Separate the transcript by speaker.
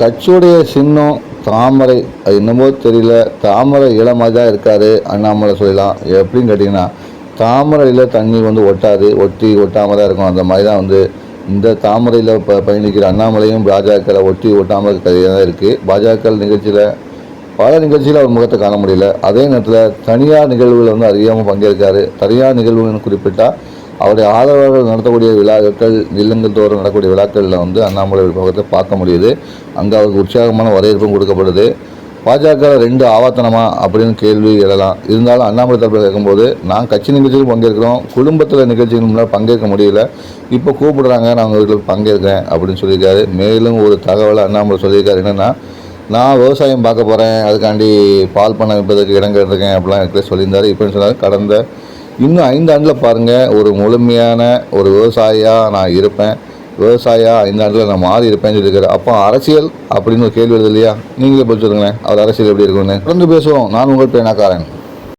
Speaker 1: கட்சியுடைய சின்னம் தாமரை அது என்னமோ தெரியல. தாமரை இளமாக தான் இருக்காரு அண்ணாமலை சொல்லலாம். எப்படின்னு கேட்டிங்கன்னா தாமரையில் தண்ணி வந்து ஒட்டாது ஒட்டி ஒட்டாமல் தான் இருக்கும். அந்த மாதிரி தான் வந்து இந்த தாமரையில் ப பயணிக்கிற அண்ணாமலையும் பாஜகவில் ஒட்டி ஒட்டாமல் இருக்கிறது தான் இருக்குது பாஜக நிகழ்ச்சியில் பல நிகழ்ச்சியில் அவர் முகத்தை காண முடியல. அதே நேரத்தில் தனியார் நிகழ்வுகள் வந்து அதிகமாக பங்கேற்காரு. தனியார் நிகழ்வுன்னு குறிப்பிட்டால் அவருடைய ஆதரவாளர்கள் நடத்தக்கூடிய விழாக்கள் இல்லங்கள் தோறும் நடக்கக்கூடிய விழாக்களில் வந்து அண்ணாமலை முகத்தை பார்க்க முடியுது. அங்கே அவருக்கு உற்சாகமான வரவேற்பும் கொடுக்கப்படுது. பாஜக ரெண்டு ஆவாத்தனமா அப்படின்னு கேள்வி எழலாம். இருந்தாலும் அண்ணாமலை தரப்பில் கேட்கும்போது நான் கட்சி நிகழ்ச்சியில் பங்கேற்கிறோம். குடும்பத்தில் நிகழ்ச்சிகள் முன்னால் பங்கேற்க முடியல. இப்போ கூப்பிடுறாங்க. நான் உங்கள் வீட்டில் பங்கேற்கிறேன். அப்படின்னு சொல்லியிருக்காரு. மேலும் ஒரு தகவலை அண்ணாமலை சொல்லியிருக்காரு. என்னென்னா நான் விவசாயம் பார்க்க போகிறேன் அதுக்காண்டி பால் பண்ண வைப்பதற்கு இடம் கேட்டிருக்கேன். அப்படிலாம் எனக்கு சொல்லியிருந்தார். இப்போ சொன்னார்? கடந்த இன்னும் ஐந்து ஆண்டில் பாருங்கள் ஒரு முழுமையான ஒரு விவசாயியாக நான் இருப்பேன். விவசாயியாக ஐந்து ஆண்டில் நான் மாறி இருப்பேன்னு சொல்லியிருக்காரு. அப்போ அரசியல் அப்படின்னு ஒரு கேள்வி வருது இல்லையா? நீங்களே பதில் சொல்லுங்களேன் அவர் அரசியல் எப்படி இருக்குன்னு தொடர்ந்து பேசுவோம். நான் உங்கள் பேனாக்காரன்.